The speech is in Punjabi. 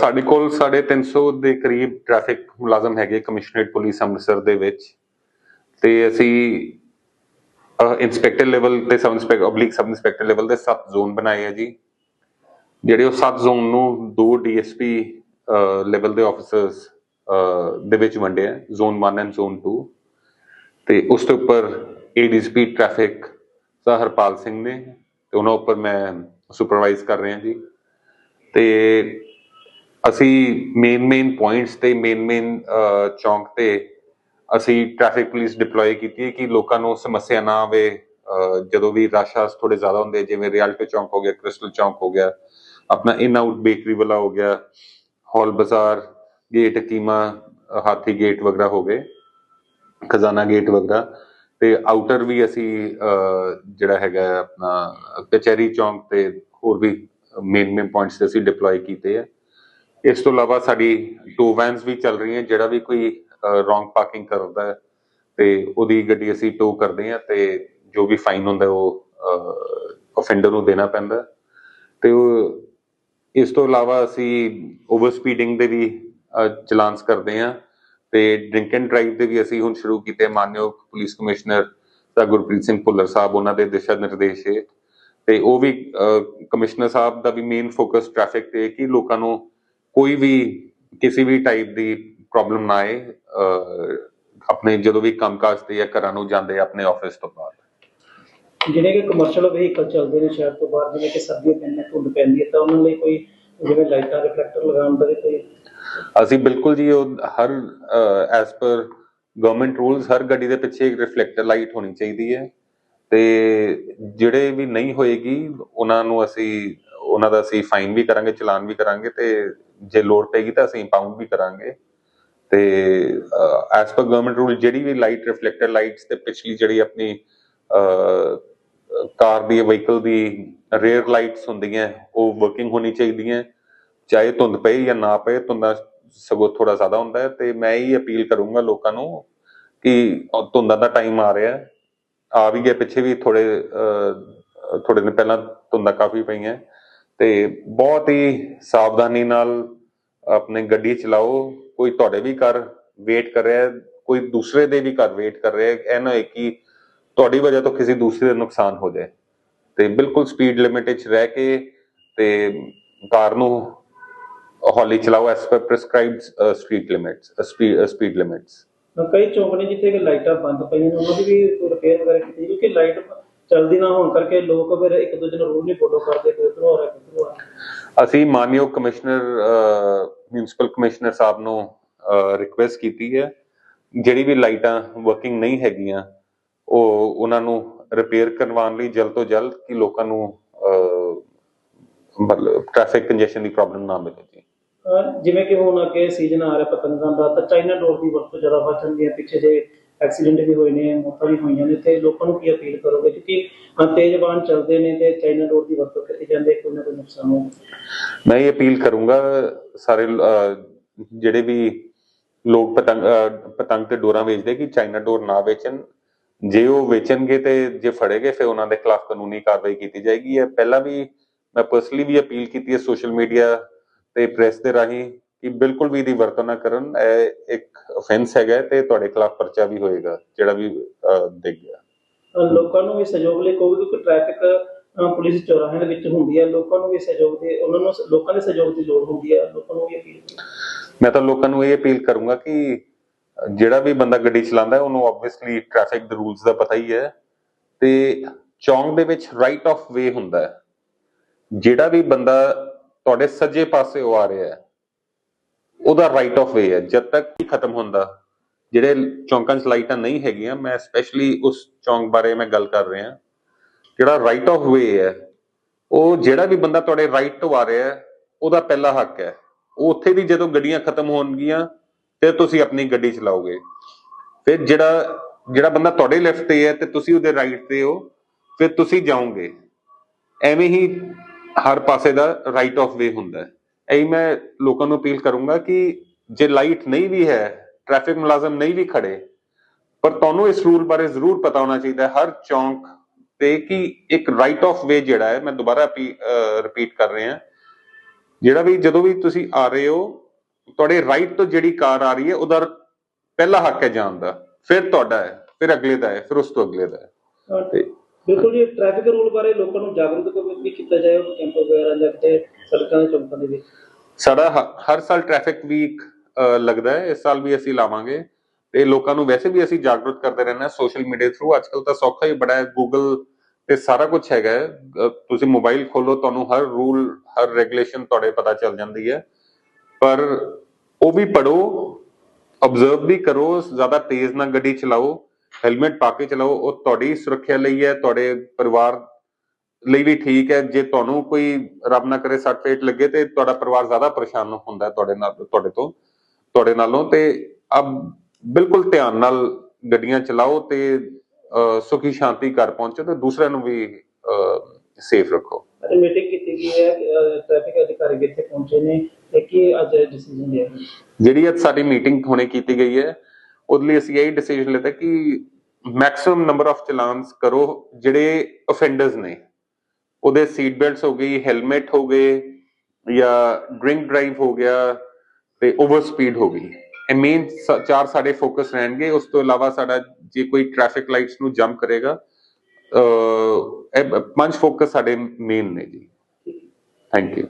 ਸਾਡੇ ਕੋਲ ਸਾਡੇ 300 ਦੇ ਕਰੀਬ ਟ੍ਰੈਫਿਕ ਮੁਲਾਜ਼ਮ ਹੈਗੇ ਕਮਿਸ਼ਨਰੇਟ ਪੁਲਿਸ ਅੰਮ੍ਰਿਤਸਰ ਦੇ ਵਿੱਚ। ਤੇ ਅਸੀਂ ਇਨਸਪੈਕਟਰ ਲੈਵਲ ਤੇ sub inspector oblique sub inspector level ਦੇ 7 ਜ਼ੋਨ ਬਣਾਏ ਆ ਜੀ। ਜਿਹੜੇ ਉਹ 7 ਜ਼ੋਨ ਨੂੰ ਦੋ ਡੀਐਸਪੀ ਲੈਵਲ ਦੇ ਆਫੀਸਰਸ ਦੇ ਵਿੱਚ ਵੰਡੇ ਜ਼ੋਨ 1 ਐਂਡ ਜ਼ੋਨ 2 ਤੇ ਉਸ ਤੋਂ ਉੱਪਰ ADSP traffic sir Harpal Singh ਨੇ, ਤੇ ਉਹਨਾਂ ਉੱਪਰ ਮੈਂ ਸੁਪਰਵਾਈਜ਼ ਕਰ ਰਿਹਾ ਜੀ। ਤੇ ਅਸੀਂ ਮੇਨ ਮੇਨ ਪੁਆਇੰਟਸ ਤੇ ਮੇਨ ਮੇਨ ਚੌਂਕ ਤੇ ਅਸੀਂ ਟ੍ਰੈਫਿਕ ਪੁਲਿਸ ਡਿਪਲੋਏ ਕੀਤੀ ਹੈ ਕਿ ਲੋਕਾਂ ਨੂੰ ਸਮੱਸਿਆ ਨਾ ਆਵੇ। ਜਦੋਂ ਵੀ ਰਸ਼ ਥੋੜੇ ਜ਼ਿਆਦਾ ਹੁੰਦੇ ਜਿਵੇਂ ਰਿਆਲਟੋ ਚੌਂਕ ਹੋ ਗਿਆ, ਕ੍ਰਿਸਟਲ ਚੌਂਕ ਹੋ ਗਿਆ, ਆਪਣਾ ਇਨ ਆਊਟ ਬੇਕਰੀ ਵਾਲਾ ਹੋ ਗਿਆ, ਹਾਲ ਬਾਜ਼ਾਰ, ਗੇਟ, ਕੀਮਾ, ਹਾਥੀ ਗੇਟ ਵਗੈਰਾ ਹੋ ਗਏ, ਖਜ਼ਾਨਾ ਗੇਟ ਵਗੈਰਾ ਤੇ ਆਊਟਰ ਵੀ ਅਸੀਂ ਜਿਹੜਾ ਹੈਗਾ ਆਪਣਾ ਕਚਹਿਰੀ ਚੌਂਕ ਤੇ ਹੋਰ ਵੀ ਮੇਨ ਮੇਨ ਪੁਆਇੰਟਸ ਤੇ ਅਸੀਂ ਡਿਪਲੋਏ ਕੀਤੇ ਆ। ਇਸ ਤੋਂ ਇਲਾਵਾ ਸਾਡੀ ਟੋ ਵੈਨਸ ਵੀ ਚੱਲ ਰਹੀਆਂ, ਜਿਹੜਾ ਵੀ ਕੋਈ ਰੋਂਗ ਪਾਰਕਿੰਗ ਕਰਦਾ ਹੈ, ਤੇ ਉਹਦੀ ਗੱਡੀ ਅਸੀਂ ਟੋ ਕਰਦੇ ਆ ਤੇ ਜੋ ਵੀ ਫਾਈਨ ਹੁੰਦਾ ਉਹ ਅਫੈਂਡਰ ਨੂੰ ਦੇਣਾ ਪੈਂਦਾ ਹੈ। ਤੇ ਉਹ, ਇਸ ਤੋਂ ਇਲਾਵਾ ਅਸੀਂ ਓਵਰ ਸਪੀਡਿੰਗ ਦੇ ਵੀ ਚਲਾਨਸ ਕਰਦੇ ਹਾਂ ਤੇ ਡਰਿੰਕ ਐਂਡ ਡਰਾਈਵ ਦੇ ਵੀ ਅਸੀਂ ਹੁਣ ਸ਼ੁਰੂ ਕੀਤੇ ਮਾਨਯੋਗ police commissioner sir Gurpreet Singh Bhullar ਸਾਹਿਬ, ਉਹਨਾਂ ਦੇ ਦਿਸ਼ਾ ਨਿਰਦੇਸ਼ ਹੈ ਤੇ ਉਹ ਵੀ ਕਮਿਸ਼ਨਰ ਸਾਹਿਬ ਦਾ ਵੀ ਮੇਨ ਫੋਕਸ ਟ੍ਰੈਫਿਕ ਤੇ ਹੈ ਕਿ ਲੋਕਾਂ ਨੂੰ ਕੋਈ ਵੀ ਕਿਸੇ ਵੀ ਟਾਈਪ ਦੀ ਪ੍ਰੋਬਲਮ ਨਾ ਆਏ ਆਪਣੇ ਜਦੋਂ ਵੀ ਕੰਮਕਾਜ ਤੇ ਜਾਂ ਘਰਾਂ ਨੂੰ ਜਾਂਦੇ ਆਪਣੇ ਆਫਿਸ ਤੋਂ ਬਾਅਦ। ਜਿਹੜੇ ਕਿ ਕਮਰਸ਼ੀਅਲ ਵਹੀਕਲ ਚੱਲਦੇ ਨੇ ਸ਼ਹਿਰ ਤੋਂ ਬਾਹਰ ਜਿਵੇਂ ਕਿ ਸਰਦੀਆਂ ਪੈਂਦੀਆਂ ਧੁੰਦ ਪੈਂਦੀ ਹੈ ਤਾਂ ਉਹਨਾਂ ਲਈ ਕੋਈ ਜਿਵੇਂ ਲਾਈਟਾਂ ਰਿਫਲੈਕਟਰ ਲਗਾਉਣ ਦਾ ਕੋਈ ਅਸੀਂ ਬਿਲਕੁਲ ਜੀ ਉਹ ਹਰ ਐਸ ਪਰ ਗਵਰਨਮੈਂਟ ਰੂਲਸ ਹਰ ਗੱਡੀ ਦੇ ਪਿੱਛੇ ਇੱਕ ਰਿਫਲੈਕਟਰ ਲਾਈਟ ਹੋਣੀ ਚਾਹੀਦੀ ਹੈ। ਤੇ ਜਿਹੜੇ ਵੀ ਨਹੀਂ ਹੋਏਗੀ ਉਹਨਾਂ ਨੂੰ ਅਸੀਂ ਉਹਨਾਂ ਦਾ ਅਸੀਂ ਫਾਈਨ ਵੀ ਕਰਾਂਗੇ ਚਲਾਨ ਵੀ ਕਰਾਂਗੇ ਤੇ ਜੇ ਲੋਡ ਪਏਗੀ ਤਾਂ ਅਸੀਂ ਪਾਉਂਡ ਵੀ ਕਰਾਂਗੇ। ਤੇ ਐਸ ਪਰ ਗਵਰਨਮੈਂਟ ਰੂਲ ਜਿਹੜੀ ਵੀ ਲਾਈਟ ਰਿਫਲੈਕਟਰ ਲਾਈਟਸ ਤੇ ਪਿਛਲੀ ਜਿਹੜੀ ਆਪਣੀ ਕਾਰ ਦੀ ਵਹੀਕਲ ਦੀ ਰੇਅਰ ਲਾਈਟਸ ਹੁੰਦੀਆਂ, ਉਹ ਵਰਕਿੰਗ ਹੋਣੀ ਚਾਹੀਦੀਆਂ। ਚਾਹੇ ਧੁੰਦ ਪਏ ਜਾਂ ਨਾ ਪਏ, ਧੁੰਦਾ ਸਗੋਂ ਥੋੜਾ ਜ਼ਿਆਦਾ ਹੁੰਦਾ ਹੈ। ਤੇ ਮੈਂ ਹੀ ਅਪੀਲ ਕਰੂੰਗਾ ਲੋਕਾਂ ਨੂੰ ਕਿ ਧੁੰਦਾਂ ਦਾ ਟਾਈਮ ਆ ਰਿਹਾ ਆ ਵੀ ਗਿਆ ਪਿੱਛੇ ਵੀ ਥੋੜੇ ਥੋੜੇ ਦਿਨ ਪਹਿਲਾਂ ਧੁੰਦਾਂ ਕਾਫੀ ਪਈਆਂ। ਤੇ ਬਹੁਤ ਹੀ ਸਾਵਧਾਨੀ ਨਾਲ ਆਪਣੀ ਗੱਡੀ ਚਲਾਓ। ਕੋਈ ਤੁਹਾਡੇ ਵੀ ਘਰ ਵੇਟ ਕਰ ਰਿਹਾ ਕੋਈ ਦੂਸਰੇ ਦੇ ਵੀ ਘਰ ਵੇਟ ਕਰ ਰਿਹਾ ਹੈ। ਨਾ ਕਿ ਤੁਹਾਡੀ ਵਜ੍ਹਾ ਤੋਂ ਕਿਸੇ ਦੂਸਰੇ ਦਾ ਨੁਕਸਾਨ ਹੋ ਜਾਏ। ਤੇ ਬਿਲਕੁਲ ਸਪੀਡ ਲਿਮਿਟ ਵਿੱਚ ਰਹਿ ਕੇ ਤੇ ਕਾਰ ਨੂੰ ਹੌਲੀ ਚਲਾਓ as per prescribed street limits speed limits ਕਈ ਚੌਂਕ ਨੇ ਜਿੱਥੇ ਕਿ ਲਾਈਟਾਂ ਬੰਦ ਪਈਆਂ ਨੇ, ਉਹਨਾਂ ਦੀ ਵੀ ਰਿਪੇਅਰ ਵਗੈਰਾ ਕੀਤੀ ਕਿਉਂਕਿ ਲਾਈਟ ਚੱਲਦੀ ਨਾ ਹੋਣ ਕਰਕੇ ਲੋਕ ਫਿਰ ਇੱਕ ਦੂਜੇ ਨੂੰ ਰੂਲ ਨਹੀਂ ਫੋਲੋ ਕਰਦੇ, ਕੋਈ ਉਧਰੋਂ ਆ ਰਿਹਾ ਅਸੀਂ ਮਾਨਯੋਗ ਕਮਿਸ਼ਨਰ ਮਿਊਨਿਸਪਲ ਕਮਿਸ਼ਨਰ ਸਾਹਿਬ ਨੂੰ ਰਿਕੁਐਸਟ ਕੀਤੀ ਹੈ। ਜਿਹੜੀ ਵੀ ਲਾਈਟਾਂ ਵਰਕਿੰਗ ਨਹੀਂ ਹੈਗੀਆਂ, ਉਹ ਉਹਨਾਂ ਨੂੰ ਰਿਪੇਅਰ ਕਰਵਾਉਣ ਲਈ ਜਲਦ ਤੋਂ ਜਲਦ ਕਿ ਲੋਕਾਂ ਨੂੰ ਮਤਲਬ ਟ੍ਰੈਫਿਕ ਕੰਜੈਸ਼ਨ ਦੀ ਪ੍ਰੋਬਲਮ ਨਾ ਮਿਲੇ ਜੀ। ਜਿਵੇਂ ਕਿ ਹੁਣ ਅੱਗੇ ਸੀਜ਼ਨ ਆ ਰਿਹਾ, ਪਤੰਗਾਂ ਦਾ ਤਾਂ ਚਾਈਨਾ ਡੋਰ ਦੀ ਵਰਤੋਂ ਜ਼ਿਆਦਾ ਵੱਧ ਜਾਂਦੀ ਹੈ। ਪਿੱਛੇ ਜੇ ਐਕਸੀਡੈਂਟ ਵੀ ਹੋਏ ਨੇ, ਮੌਤਾਂ ਵੀ ਹੋਈਆਂ ਨੇ, ਤੇ ਲੋਕਾਂ ਨੂੰ ਕੀ ਅਪੀਲ ਕਰੋਗੇ? ਕਿਉਂਕਿ ਅਹ ਚੱਲਦੇ ਨੇ ਤੇ ਚਾਈਨਾ ਡੋਰ ਦੀ ਵਰਤੋਂ ਕੀਤੀ ਜਾਂਦੀ ਕੋਈ ਨਾ ਕੋਈ ਨੁਕਸਾਨ ਹੋ ਮੈਂ ਇਹ ਅਪੀਲ ਕਰੂੰਗਾ, ਸਾਰੇ ਜਿਹੜੇ ਵੀ ਲੋਕ ਪਤੰਗ ਪਤੰਗ ਤੇ ਡੋਰਾਂ ਵੇਚਦੇ ਕਿ ਚਾਈਨਾ ਡੋਰ ਨਾ ਵੇਚਣ। ਜੇ ਉਹ ਵੇਚਣਗੇ ਤੇ ਜੇ ਫੜੇਗੇ ਫਿਰ ਉਹਨਾਂ ਦੇ ਖਿਲਾਫ ਕਾਨੂੰਨੀ ਕਾਰਵਾਈ ਕੀਤੀ ਜਾਏਗੀ। ਇਹ ਪਹਿਲਾਂ ਵੀ ਮੈਂ ਪਰਸਨਲੀ ਵੀ ਅਪੀਲ ਕੀਤੀ ਹੈ ਸੋਸ਼ਲ ਮੀਡੀਆ ਤੇ ਪ੍ਰੈਸ ਦੇ ਰਾਹੀਂ। ਕਿ ਬਿਲਕੁਲ ਵੀ ਇਹਦੀ ਵਰਤੋਂ ਨਾ ਕਰਨ ਇਹ ਇੱਕ ਅਫੈਂਸ ਹੈਗਾ ਤੇ ਤੁਹਾਡੇ ਖਿਲਾਫ ਪਰਚਾ ਵੀ ਹੋਏਗਾ ਜਿਹੜਾ ਵੀ ਦੇਖ ਗਿਆ। ਲੋਕਾਂ ਨੂੰ ਵੀ ਸਹਿਯੋਗ ਲਈ ਕੋਈ ਕਿਉਂਕਿ ਟ੍ਰੈਫਿਕ ਪੁਲਿਸ ਚੌਰਾਹਿਆਂ ਦੇ ਵਿੱਚ ਹੁੰਦੀ ਹੈ ਲੋਕਾਂ ਨੂੰ ਵੀ ਸਹਿਯੋਗ ਦੇ ਉਹਨਾਂ ਨੂੰ ਲੋਕਾਂ ਦੇ ਸਹਿਯੋਗ ਦੀ ਲੋੜ ਹੁੰਦੀ ਹੈ ਲੋਕਾਂ ਨੂੰ ਵੀ ਅਪੀਲ ਮੈਂ ਤਾਂ ਲੋਕਾਂ ਨੂੰ ਇਹ ਅਪੀਲ ਕਰੂੰਗਾ ਕਿ ਜਿਹੜਾ ਵੀ ਬੰਦਾ ਗੱਡੀ ਚਲਾਉਂਦਾ ਹੈ ਉਹਨੂੰ ਆਬਵੀਅਸਲੀ ਟ੍ਰੈਫਿਕ ਦੇ ਰੂਲਸ ਦਾ ਪਤਾ ਹੀ ਹੈ ਤੇ ਚੌਂਕ ਦੇ ਵਿੱਚ ਰਾਈਟ ਆਫ ਵੇ ਹੁੰਦਾ ਹੈ। ਜਿਹੜਾ ਵੀ ਬੰਦਾ ਤੁਹਾਡੇ ਸੱਜੇ ਪਾਸੇ ਉਹ ਆ ਰਿਹਾ ਹੈ ਉਹਦਾ ਰਾਈਟ ਆਫ ਵੇ ਹੈ। ਜਦ ਤੱਕ ਖਤਮ ਹੁੰਦਾ, ਜਿਹੜੇ ਚੌਂਕਾਂ 'ਚ ਲਾਈਟਾਂ ਨਹੀਂ ਹੈਗੀਆਂ, ਮੈਂ ਸਪੈਸ਼ਲੀ ਉਸ ਚੌਂਕ ਬਾਰੇ ਮੈਂ ਗੱਲ ਕਰ ਰਿਹਾ। ਜਿਹੜਾ ਰਾਈਟ ਆਫ ਵੇ ਹੈ, ਉਹ ਜਿਹੜਾ ਵੀ ਬੰਦਾ ਤੁਹਾਡੇ ਰਾਈਟ ਤੋਂ ਆ ਰਿਹਾ ਹੈ, ਉਹਦਾ ਪਹਿਲਾ ਹੱਕ ਹੈ। ਉਹ ਉੱਥੇ ਵੀ ਜਦੋਂ ਗੱਡੀਆਂ ਖਤਮ ਹੋਣਗੀਆਂ, ਫਿਰ ਤੁਸੀਂ ਆਪਣੀ ਗੱਡੀ ਚਲਾਓਗੇ। ਫਿਰ ਜਿਹੜਾ ਜਿਹੜਾ ਬੰਦਾ ਤੁਹਾਡੇ ਲੈਫਟ ਤੇ ਹੈ ਤੇ ਤੁਸੀਂ ਉਹਦੇ ਰਾਈਟ ਤੇ ਹੋ, ਫਿਰ ਤੁਸੀਂ ਜਾਓਗੇ। ਐਵੇਂ ਹੀ ਹਰ ਪਾਸੇ ਦਾ ਰਾਈਟ ਆਫ ਵੇ ਹੁੰਦਾ ਹੈ। ਇਹੀ ਮੈਂ ਲੋਕਾਂ ਨੂੰ ਅਪੀਲ ਕਰੂੰਗਾ ਕਿ ਜੇ ਲਾਈਟ ਨਹੀਂ ਵੀ ਹੈ, ਟ੍ਰੈਫਿਕ ਮੁਲਾਜ਼ਮ ਨਹੀਂ ਵੀ ਖੜੇ, ਪਰ ਤੁਹਾਨੂੰ ਇਸ ਰੂਲ ਬਾਰੇ ਜ਼ਰੂਰ ਪਤਾ ਹੋਣਾ ਚਾਹੀਦਾ ਹੈ। ਹਰ ਚੌਂਕ ਤੇ ਕਿ ਇੱਕ ਰਾਈਟ ਆਫ ਵੇ ਜਿਹੜਾ ਹੈ, ਮੈਂ ਦੁਬਾਰਾ ਰਿਪੀਟ ਕਰ ਰਿਹਾ। ਜਿਹੜਾ ਵੀ ਜਦੋਂ ਵੀ ਤੁਸੀਂ ਆ ਰਹੇ ਹੋ, ਤੁਹਾਡੇ ਰਾਈਟ ਤੋਂ ਜਿਹੜੀ ਕਾਰ ਆ ਰਹੀ ਹੈ, ਉਹਦਾ ਪਹਿਲਾ ਹੱਕ ਹੈ ਜਾਣ ਦਾ। ਫਿਰ ਤੁਹਾਡਾ ਹੈ, ਫਿਰ ਅਗਲੇ ਦਾ ਹੈ, ਫਿਰ ਉਸ ਤੋਂ ਅਗਲੇ ਦਾ ਹੈ। ਤੇ ਬਿਲਕੁਲ ਜੀ ਟ੍ਰੈਫਿਕ ਰੂਲ ਬਾਰੇ ਲੋਕਾਂ ਨੂੰ ਜਾਗਰੂਕ ਵੀ ਕੀਤਾ ਜਾਏ ਉਹ ਕੈਂਪ ਵਗੈਰਾ ਜਾਂ ਕਿਤੇ ਸੜਕਾਂ ਦੇ ਚੌਂਕਾਂ ਦੇ ਵਿੱਚ। ਸਾਡਾ ਹਰ ਸਾਲ ਟ੍ਰੈਫਿਕ ਵੀਕ ਲੱਗਦਾ ਹੈ, ਇਸ ਸਾਲ ਵੀ ਅਸੀਂ ਲਾਵਾਂਗੇ। ਤੇ ਲੋਕਾਂ ਨੂੰ ਵੈਸੇ ਵੀ ਅਸੀਂ ਜਾਗਰੂਕ ਕਰਦੇ ਰਹਿੰਦੇ ਸੋਸ਼ਲ ਮੀਡੀਆ ਥਰੂ ਅੱਜਕੱਲ ਤਾਂ ਸੌਖਾ ਹੀ ਬੜਾ ਹੈ ਗੂਗਲ ਤੇ ਸਾਰਾ ਕੁਝ ਹੈਗਾ ਤੁਸੀਂ ਮੋਬਾਈਲ ਖੋਲੋ ਤੁਹਾਨੂੰ ਹਰ ਰੂਲ ਹਰ ਰੈਗੂਲੇਸ਼ਨ ਤੁਹਾਡੇ ਪਤਾ ਚੱਲ ਜਾਂਦੀ ਹੈ। ਪਰ ਉਹ ਵੀ ਪੜੋ ਆਬਜ਼ਰਵ ਵੀ ਕਰੋ, ਜ਼ਿਆਦਾ ਤੇਜ਼ ਨਾ ਗੱਡੀ ਚਲਾਓ। ਹੈਲਮਟ ਪਾ ਕੇ ਚਲਾਓ ਉਹ ਤੁਹਾਡੀ ਸੁਰੱਖਿਆ ਲਈ ਹੈ ਤੁਹਾਡੇ ਪਰਿਵਾਰ ਲਈ ਵੀ ਠੀਕ ਹੈ। ਜੇ ਤੁਹਾਨੂੰ ਕੋਈ ਰੱਬ ਨਾ ਕਰੇ ਸੱਟ ਫੇਟ ਲੱਗੇ ਤੇ ਤੁਹਾਡਾ ਪਰਿਵਾਰ ਜ਼ਿਆਦਾ ਪਰੇਸ਼ਾਨ ਹੁੰਦਾ ਤੁਹਾਡੇ ਨਾਲ ਤੁਹਾਡੇ ਤੋਂ ਤੁਹਾਡੇ ਨਾਲੋਂ। ਤੇ ਅਬ ਬਿਲਕੁਲ ਧਿਆਨ ਨਾਲ ਗੱਡੀਆਂ ਚਲਾਓ ਤੇ ਸੁਖੀ ਸ਼ਾਂਤੀ ਘਰ ਪਹੁੰਚੋ ਤੇ ਦੂਸਰਿਆਂ ਨੂੰ ਵੀ ਸੇਫ ਰੱਖੋ। ਮੀਟਿੰਗ ਕੀਤੀ ਗਈ ਹੈ ਟ੍ਰੈਫਿਕ ਅਧਿਕਾਰੀ ਵੀ ਇੱਥੇ ਪਹੁੰਚੇ ਨੇ ਤੇ ਕੀ ਅੱਜ ਡਿਸੀਜਨ ਲਿਆ? ਜਿਹੜੀ ਅੱਜ ਸਾਡੀ ਮੀਟਿੰਗ ਹੁਣੇ ਕੀਤੀ ਗਈ ਹੈ ਉਹਦੇ ਲਈ ਅਸੀਂ ਇਹ ਡਿਸੀਜਨ ਲਿੱਤਾ ਕਿ ਮੈਕਸਿਮਮ ਨੰਬਰ ਆਫ ਚਲਾਨਸ ਕਰੋ ਜਿਹੜੇ ਅਫੈਂਡਰਸ ਨੇ। ਉਹਦੇ ਸੀਟ ਬੈਲਟਸ ਹੋ ਗਈ ਹੈਲਮਟ ਹੋ ਗਏ ਜਾਂ ਡਰਿੰਕ ਡਰਾਈਵ ਹੋ ਗਿਆ ਤੇ ਓਵਰ ਸਪੀਡ ਹੋ ਗਈ। ਇਹ ਮੇਨ ਚਾਰ ਸਾਡੇ ਫੋਕਸ ਰਹਿਣਗੇ। ਉਸ ਤੋਂ ਇਲਾਵਾ ਸਾਡਾ ਜੇ ਕੋਈ ਟ੍ਰੈਫਿਕ ਲਾਈਟਸ ਨੂੰ ਜੰਪ ਕਰੇਗਾ, ਅਹ ਪੰਜ ਫੋਕਸ ਸਾਡੇ ਮੇਨ ਨੇ ਜੀ। Thank you